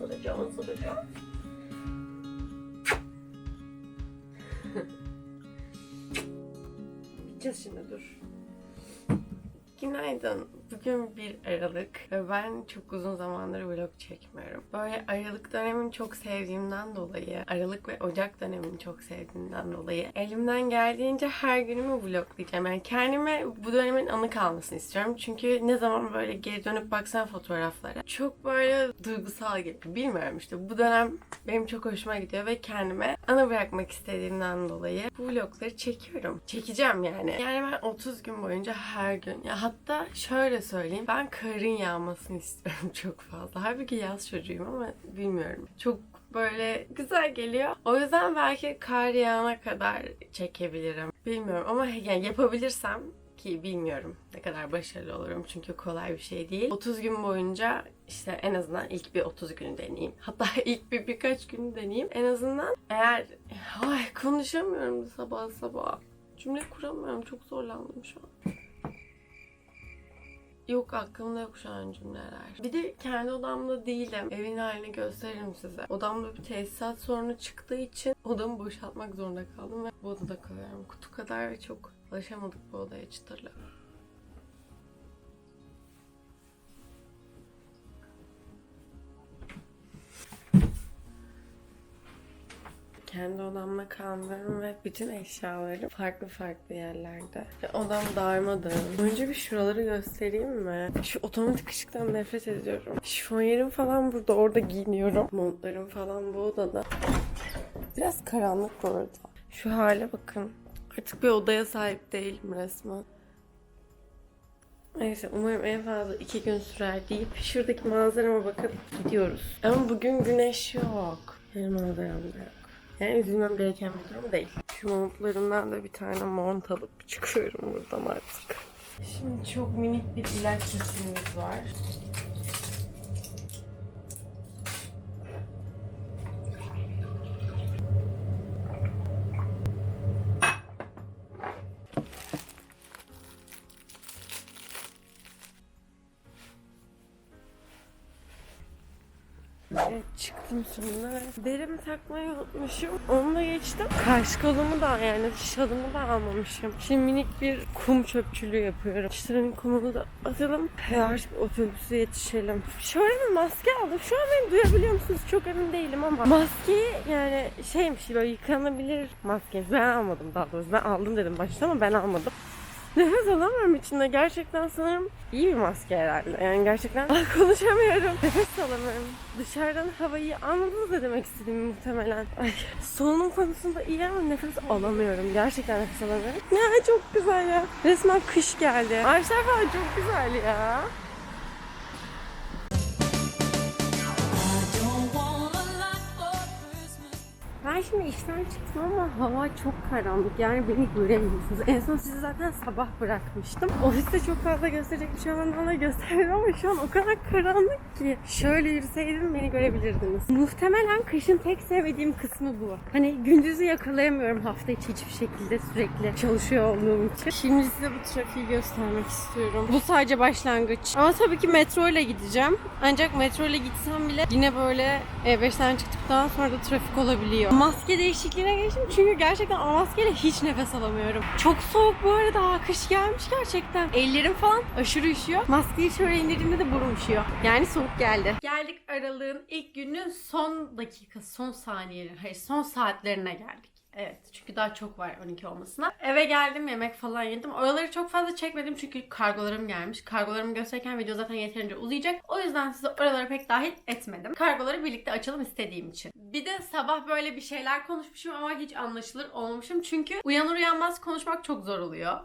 ısıracağım, ısıracağım. Gideceğiz şimdi dur. Günaydın. Bugün 1 Aralık ve ben çok uzun zamandır vlog çekmiyorum. Böyle Aralık dönemini çok sevdiğimden dolayı, Aralık ve Ocak dönemini çok sevdiğimden dolayı elimden geldiğince her günümü vloglayacağım. Yani kendime bu dönemin anı kalmasını istiyorum. Çünkü ne zaman böyle geri dönüp baksam fotoğraflara çok böyle duygusal geliyor. Bilmiyorum işte bu dönem benim çok hoşuma gidiyor ve kendime anı bırakmak istediğimden dolayı bu vlogları çekiyorum. Çekeceğim yani. Yani ben 30 gün boyunca her gün ya hatta şöyle söyleyeyim ben karın yağmasını istiyorum çok fazla. Halbuki yaz çocuğuyum ama bilmiyorum. Çok böyle güzel geliyor. O yüzden belki kar yağana kadar çekebilirim. Bilmiyorum ama yani yapabilirsem ki bilmiyorum ne kadar başarılı olurum çünkü kolay bir şey değil. 30 gün boyunca işte en azından ilk bir 30 günü deneyeyim. Hatta ilk bir birkaç günü deneyeyim. En azından eğer ay konuşamıyorum sabah sabah. Cümle kuramıyorum. Çok zorlandım şu an. Yok aklımda yok şu an cümleler. Bir de kendi odamda değilim. Evin halini gösteririm size. Odamda bir tesisat sorunu çıktığı için odamı boşaltmak zorunda kaldım ve bu odada kalıyorum. Kutu kadar ve çok alışamadık bu odaya çıtırla. Kendi odamda kalmıyorum ve bütün eşyalarım farklı farklı yerlerde. Ve odam darmadağın. Önce bir şuraları göstereyim mi? Şu otomatik ışıktan nefret ediyorum. Şifonyerim falan burada. Orada giyiniyorum. Montlarım falan bu odada. Biraz karanlık bu arada. Şu hale bakın. Artık bir odaya sahip değilim resmen. Neyse umarım en fazla iki gün sürer deyip şuradaki manzarama bakıp gidiyoruz. Ama bugün güneş yok. Benim manzaram da yok. Yani üzülmem gereken bir durum değil. Şu montlarımdan da bir tane mont alıp çıkıyorum buradan artık. Şimdi çok minik bir ilaç çeşitimiz var. Evet çıktım sonra. Derimi takmayı unutmuşum. Onu da geçtim. Karşı kolumu da yani şalımı da almamışım. Şimdi minik bir kum çöpçülüğü yapıyorum. İşlerin kumunu da atalım. Yavaş bir otobüse yetişelim. Şöyle bir maske aldım. Şu an beni duyabiliyor musunuz? Çok emin değilim ama. Maskeyi yani şeymiş böyle yıkanabilir maske. Ben almadım daha doğrusu. Ben aldım dedim başta ama ben almadım. Nefes alamıyorum içinde. Gerçekten sanırım iyi bir maske herhalde. Yani gerçekten Ah, konuşamıyorum. Nefes alamıyorum. Dışarıdan havayı anladınız ne demek istediğimi muhtemelen. Ay, solunum konusunda iyi ama nefes alamıyorum. Gerçekten nefes alamıyorum. Ya çok güzel ya. Resmen kış geldi. Ağaçlar falan çok güzel ya. Ben şimdi işten çıktım ama hava çok karanlık. Yani beni göremiyorsunuz. En son sizi zaten sabah bırakmıştım. Ofiste çok fazla gösterecek bir şey olmadan da gösterdim ama şu an o kadar karanlık ki. Şöyle yürüseydim beni görebilirdiniz. Muhtemelen kışın tek sevmediğim kısmı bu. Hani gündüzü yakalayamıyorum hafta içi hiçbir şekilde sürekli çalışıyor olduğum için. Şimdi size bu trafiği göstermek istiyorum. Bu sadece başlangıç. Ama tabii ki metro ile gideceğim. Ancak metro ile gitsem bile yine böyle E5'ten çıktıktan sonra da trafik olabiliyor. Maske değişikliğine geçtim çünkü gerçekten maskeyle hiç nefes alamıyorum. Çok soğuk bu arada. Kış gelmiş gerçekten. Ellerim falan aşırı üşüyor. Maskeyi şöyle indirdiğimde de burnum üşüyor. Yani soğuk geldi. Geldik aralığın ilk günün son dakikası, son saniyeleri, hayır son saatlerine geldik. Evet çünkü daha çok var 12 olmasına. Eve geldim yemek falan yedim. Oraları çok fazla çekmedim çünkü kargolarım gelmiş. Kargolarımı gösterirken video zaten yeterince uzayacak. O yüzden size oraları pek dahil etmedim. Kargoları birlikte açalım istediğim için. Bir de sabah böyle bir şeyler konuşmuşum ama hiç anlaşılır olmamışım. Çünkü uyanır uyanmaz konuşmak çok zor oluyor.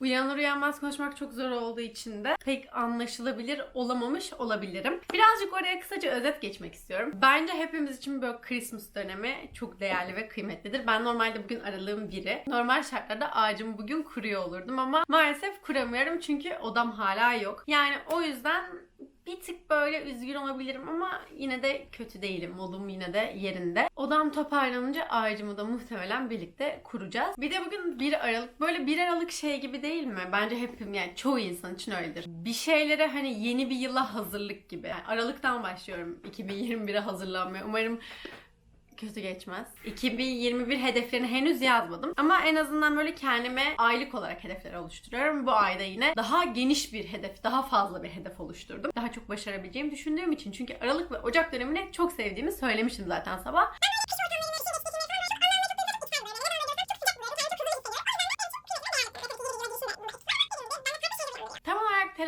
Uyanır uyanmaz konuşmak çok zor olduğu için de pek anlaşılabilir olamamış olabilirim. Birazcık oraya kısaca özet geçmek istiyorum. Bence hepimiz için böyle Christmas dönemi çok değerli ve kıymetlidir. Ben normalde bugün aralığın biri. Normal şartlarda ağacımı bugün kuruyor olurdum ama maalesef kuramıyorum çünkü odam hala yok. Yani o yüzden Bir tık böyle üzgün olabilirim ama yine de kötü değilim. Modum yine de yerinde. Odam toparlanınca ağacımı da muhtemelen birlikte kuracağız. Bir de bugün 1 Aralık. Böyle 1 Aralık şey gibi değil mi? Bence hepim yani çoğu insan için öyledir. Bir şeylere hani yeni bir yıla hazırlık gibi. Yani Aralık'tan başlıyorum 2021'e hazırlanmaya. Umarım kötü geçmez. 2021 hedeflerini henüz yazmadım. Ama en azından böyle kendime aylık olarak hedefler oluşturuyorum. Bu ayda yine daha geniş bir hedef, daha fazla bir hedef oluşturdum. Daha çok başarabileceğimi düşündüğüm için. Çünkü Aralık ve Ocak dönemini çok sevdiğimi söylemiştim zaten sabah.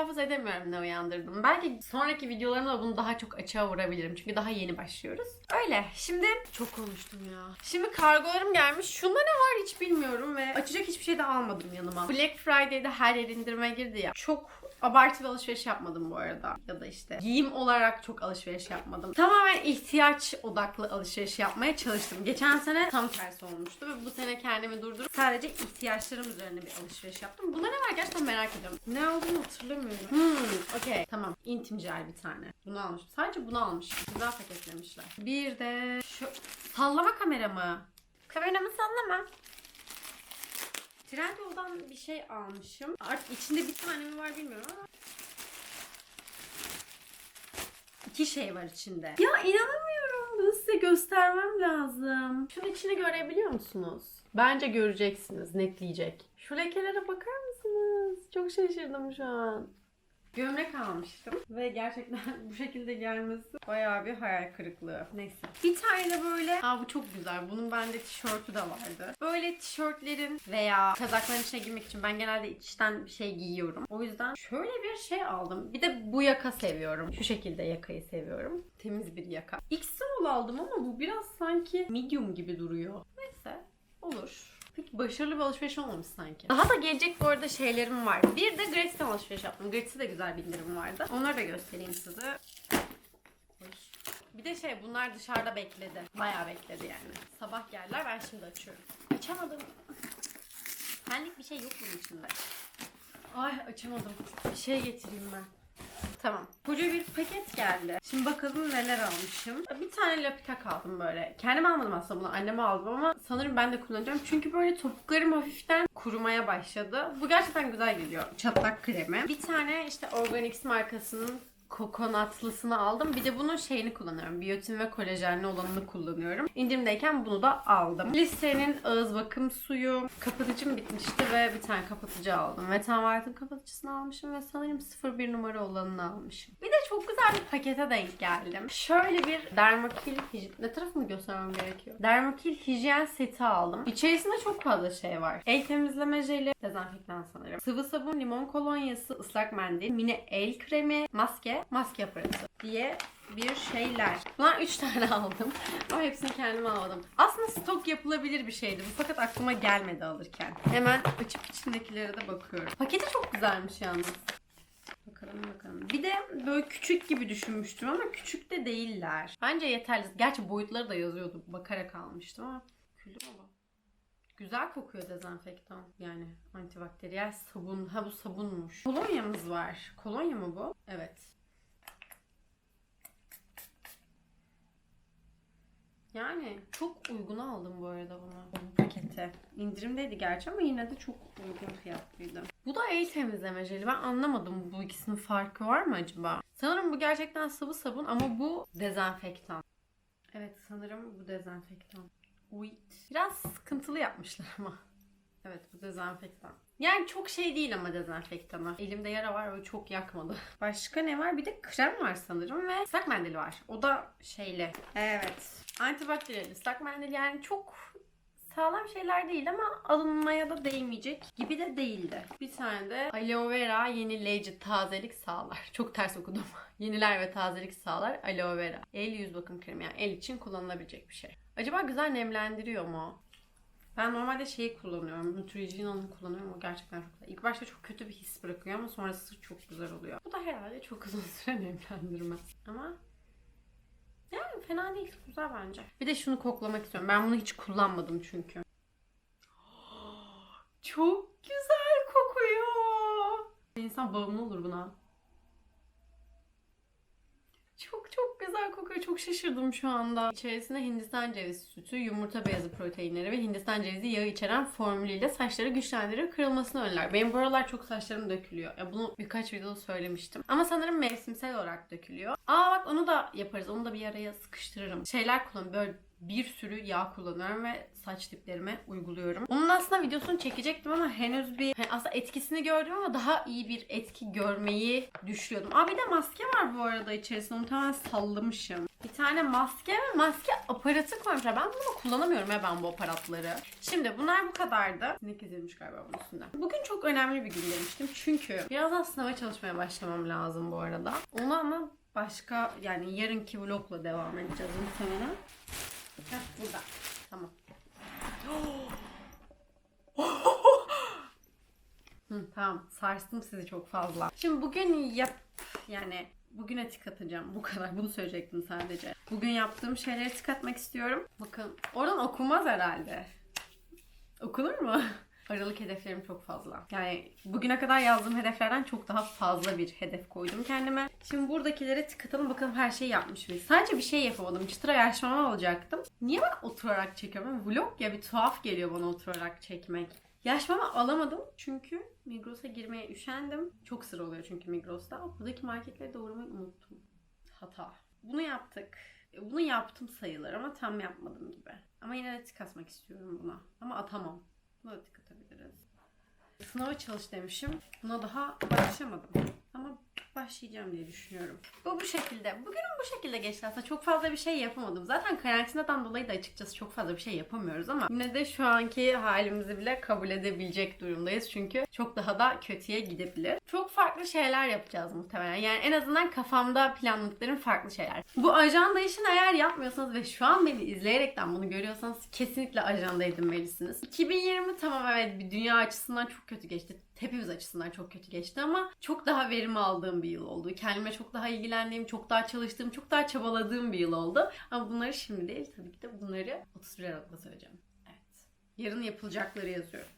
Telaffuz edemiyorum ne uyandırdım. Belki sonraki videolarımda bunu daha çok açığa vurabilirim. Çünkü daha yeni başlıyoruz. Öyle. Şimdi çok konuştum ya. Şimdi kargolarım gelmiş. Şunda ne var hiç bilmiyorum ve açacak hiçbir şey de almadım yanıma. Black Friday'de her yer indirime girdi ya. Çok abartılı alışveriş yapmadım bu arada. Ya da işte giyim olarak çok alışveriş yapmadım. Tamamen ihtiyaç odaklı alışveriş yapmaya çalıştım. Geçen sene tam tersi olmuştu ve bu sene kendimi durdurup sadece ihtiyaçlarım üzerine bir alışveriş yaptım. Bunda ne var gerçekten merak ediyorum. Ne aldığımı hatırlamıyorum. Hmm, okey. Tamam. Intim bir tane. Bunu almıştım. Sadece bunu almışım. Güzel paketlemişler. Bir de şu sallama kameramı. Kameramı sallama. Trendyol'dan bir şey almışım. Artık içinde bir tane mi var bilmiyorum ama. İki şey var içinde. Ya inanamıyorum. Bunu size göstermem lazım. Şunun içini görebiliyor musunuz? Bence göreceksiniz. Netleyecek. Şu lekelere bakar mısınız? Çok şaşırdım şu an. Gömlek almıştım ve gerçekten bu şekilde gelmesi bayağı bir hayal kırıklığı. Neyse. Bir tane böyle, aa bu çok güzel. Bunun bende tişörtü de vardı. Böyle tişörtlerin veya kazakların içine girmek için ben genelde içten bir şey giyiyorum. O yüzden şöyle bir şey aldım. Bir de bu yaka seviyorum. Şu şekilde yakayı seviyorum. Temiz bir yaka. XL aldım ama bu biraz sanki medium gibi duruyor. Neyse. Olur. Peki başarılı bir alışveriş olmamış sanki. Daha da gelecek bu arada şeylerim var. Bir de Gratis'ten alışveriş yaptım. Gratis'te de güzel bir indirim vardı. Onları da göstereyim size. Bir de şey bunlar dışarıda bekledi. Bayağı bekledi yani. Sabah geldiler ben şimdi açıyorum. Açamadım. Senlik bir şey yok bunun içinde. Ay açamadım. Bir şey getireyim ben. Tamam. Koca bir paket geldi. Şimdi bakalım neler almışım. Bir tane lapikak aldım böyle. Kendim almadım aslında bunu. Anneme aldım ama sanırım ben de kullanacağım. Çünkü böyle topuklarım hafiften kurumaya başladı. Bu gerçekten güzel geliyor. Çatlak kremi. Bir tane işte Organix markasının kokonatlısını aldım. Bir de bunun şeyini kullanıyorum. Biyotin ve kolajenli olanını kullanıyorum. İndirimdeyken bunu da aldım. Listerinin ağız bakım suyu. Kapatıcım bitmişti ve bir tane kapatıcı aldım. Ve Tan White'ın kapatıcısını almışım ve sanırım 01 numara olanını almışım. Bir çok güzel bir pakete denk geldim. Şöyle bir Dermakil hijyen... Ne tarafını göstermem gerekiyor? Dermakil hijyen seti aldım. İçerisinde çok fazla şey var. El temizleme jeli, dezenfektan sanırım. Sıvı sabun, limon kolonyası, ıslak mendil, mini el kremi, maske, maske aparatı diye bir şeyler. Bunlar 3 tane aldım. Ama hepsini kendim almadım. Aslında stok yapılabilir bir şeydi bu fakat aklıma gelmedi alırken. Hemen açıp içindekilere de bakıyorum. Paketi çok güzelmiş yalnız. Bakalım bakalım. Bir böyle küçük gibi düşünmüştüm ama küçük de değiller. Bence yeterli. Gerçi boyutları da yazıyordu. Bakarak almıştım ama küldüm ama. Güzel kokuyor dezenfektan. Yani antibakteriyel sabun. Ha bu sabunmuş. Kolonyamız var. Kolonya mı bu? Evet. Yani çok uygun aldım bu arada bunu. Bu paketi. İndirimdeydi gerçi ama yine de çok uygun fiyatlıydı. Bu da el temizleme jeli. Ben anlamadım bu ikisinin farkı var mı acaba? Sanırım bu gerçekten sıvı sabun ama bu dezenfektan. Evet sanırım bu dezenfektan. Uy. Biraz sıkıntılı yapmışlar ama. Evet bu dezenfektan. Yani çok şey değil ama dezenfektanı. Elimde yara var ve çok yakmadı. Başka ne var? Bir de krem var sanırım ve ıslak mendil var. O da şeyli. Evet. Antibakteriyel ıslak mendil yani çok sağlam şeyler değil ama alınmaya da değmeyecek gibi de değildi. Bir tane de aloe vera yenileyici tazelik sağlar. Çok ters okudum. Yeniler ve tazelik sağlar aloe vera. El yüz bakım kremi yani el için kullanılabilecek bir şey. Acaba güzel nemlendiriyor mu? Ben normalde şeyi kullanıyorum. Neutrogena'nı kullanıyorum. O gerçekten çok güzel. İlk başta çok kötü bir his bırakıyor ama sonrası çok güzel oluyor. Bu da herhalde çok uzun süre nemlendirmez. Ama yani fena değil. Güzel bence. Bir de şunu koklamak istiyorum. Ben bunu hiç kullanmadım çünkü. Çok güzel kokuyor. İnsan bağımlı olur buna. Çok çok güzel kokuyor. Çok şaşırdım şu anda. İçerisinde Hindistan cevizi sütü, yumurta beyazı proteinleri ve Hindistan cevizi yağı içeren formülüyle saçları güçlendirir, kırılmasını önler. Benim bu aralar çok saçlarım dökülüyor. Ya bunu birkaç videoda söylemiştim. Ama sanırım mevsimsel olarak dökülüyor. Aa bak onu da yaparız. Onu da bir araya sıkıştırırım. Şeyler kullanıyorum. Böyle bir sürü yağ kullanıyorum ve saç diplerime uyguluyorum. Onun aslında videosunu çekecektim ama henüz bir hani aslında etkisini gördüm ama daha iyi bir etki görmeyi düşüyordum. Aa bir de maske var bu arada içerisinde. Tamamen sallamışım. Bir tane maske ve maske aparatı koymuşlar. Ben bunu kullanamıyorum ya ben bu aparatları. Şimdi bunlar bu kadardı. Sinek izlemiş galiba bunun üstünde. Bugün çok önemli bir gün demiştim. Çünkü birazdan sınava çalışmaya başlamam lazım bu arada. Onu ama başka yani yarınki vlogla devam edeceğiz muhtemelen. Heh, burada. Tamam. Hı, tamam sarstım sizi çok fazla. Şimdi bugün yap yani bugüne tik atacağım. Bu kadar. Bunu söyleyecektim sadece. Bugün yaptığım şeyleri tik atmak istiyorum. Bakın oradan okunmaz herhalde. Okunur mu? Aralık hedeflerim çok fazla. Yani bugüne kadar yazdığım hedeflerden çok daha fazla bir hedef koydum kendime. Şimdi buradakilere tık atalım bakalım her şeyi yapmış mıyız? Sadece bir şey yapamadım. Çıtıra yaşmama alacaktım. Niye ben oturarak çekiyorum? Vlog ya bir tuhaf geliyor bana oturarak çekmek. Yaşmama alamadım çünkü Migros'a girmeye üşendim. Çok sıra oluyor çünkü Migros'ta. Buradaki marketlere doğramayı unuttum. Hata. Bunu yaptık. E, Bunu yaptım sayılır ama tam yapmadım gibi. Ama yine de tık atmak istiyorum buna. Ama atamam. Buna da tık atabiliriz. Sınava çalış demişim. Buna daha başlamadım. Başlayacağım diye düşünüyorum. Bu bu şekilde. Bugünüm bu şekilde geçti aslında. Çok fazla bir şey yapamadım. Zaten karantinadan dolayı da açıkçası çok fazla bir şey yapamıyoruz ama yine de şu anki halimizi bile kabul edebilecek durumdayız. Çünkü çok daha da kötüye gidebilir. Çok farklı şeyler yapacağız muhtemelen. Yani en azından kafamda planladıklarım farklı şeyler. Bu ajanda işini eğer yapmıyorsanız ve şu an beni izleyerekten bunu görüyorsanız kesinlikle ajanda edinmelisiniz. 2020 tamam evet bir dünya açısından çok kötü geçti hepimiz açısından çok kötü geçti ama çok daha verim aldığım bir yıl oldu. Kendime çok daha ilgilendiğim, çok daha çalıştığım, çok daha çabaladığım bir yıl oldu. Ama bunları şimdi değil tabii ki de bunları 31 Aralık'ta söyleyeceğim. Evet. Yarın yapılacakları yazıyorum.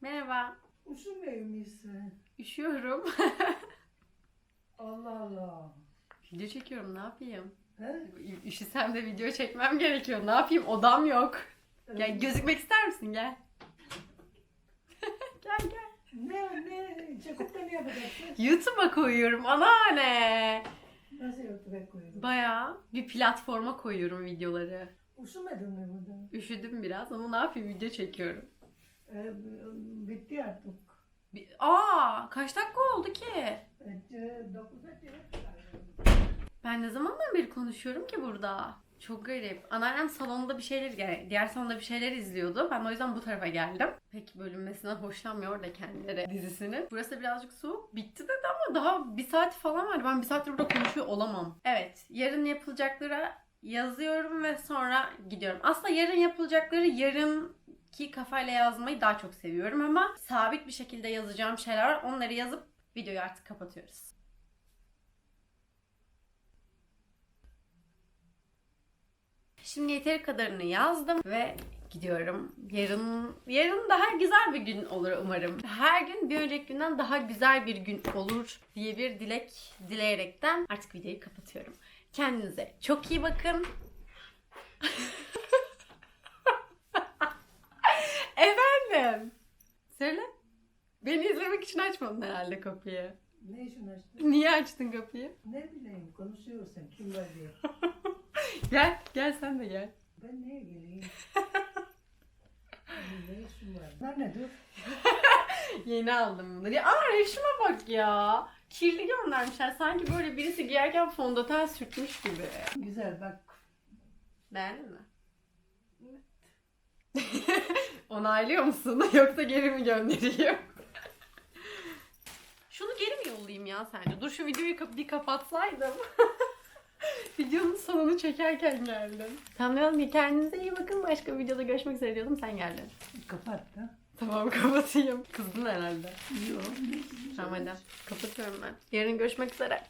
Merhaba. Üşümüyor musun? Üşüyorum. Allah Allah. video çekiyorum ne yapayım? He? Üşüsem de video çekmem gerekiyor. Ne yapayım? Odam yok. Gel gözükmek ister misin? Gel Ne ne? Çekupta ne yapacaksın? YouTube'a koyuyorum anneanne. Nasıl YouTube'a koyuyorsun? Bayağı bir platforma koyuyorum videoları. Üşümedin mi burada? Üşüdüm biraz ama ne yapayım video çekiyorum. Ee, bitti artık. Bir- Aa kaç dakika oldu ki? Ee, çeyrek kaldı. Ben ne zamandan beri konuşuyorum ki burada? Çok garip. Anneannem salonda bir şeyler, yani diğer salonda bir şeyler izliyordu. Ben o yüzden bu tarafa geldim. Pek bölünmesinden hoşlanmıyor da kendileri dizisinin. Burası birazcık soğuk. Bitti dedi ama daha bir saat falan var. Ben bir saattir burada konuşuyor olamam. Evet. Yarın yapılacakları yazıyorum ve sonra gidiyorum. Aslında yarın yapılacakları yarınki kafayla yazmayı daha çok seviyorum ama sabit bir şekilde yazacağım şeyler var. Onları yazıp videoyu artık kapatıyoruz. Şimdi yeteri kadarını yazdım ve gidiyorum. Yarın yarın daha güzel bir gün olur umarım. Her gün bir önceki günden daha güzel bir gün olur diye bir dilek dileyerekten artık videoyu kapatıyorum. Kendinize çok iyi bakın. Efendim. Söyle. Beni izlemek için açmadın herhalde kapıyı. Ne işin açtın? Niye açtın kapıyı? Ne bileyim konuşuyorsun kim var diye. Gel, gel sen de gel. Ben niye geleyim? ne işim var? Bunlar nedir? Yeni aldım bunları. Ya, Aa reşime bak ya. Kirli göndermişler. Sanki böyle birisi giyerken fondöten sürtmüş gibi. Güzel bak. Beğendin mi? Onaylıyor musun? Yoksa geri mi göndereyim? Şunu geri mi yollayayım ya sence? Dur şu videoyu bir kapatsaydım. Videonun sonunu çekerken geldim. Tamam kendinize iyi bakın. Başka bir videoda görüşmek üzere diyordum. Sen geldin. Kapat da. Tamam kapatayım. Kızdın herhalde. Yok. Tamam hadi. Kapatıyorum ben. Yarın görüşmek üzere.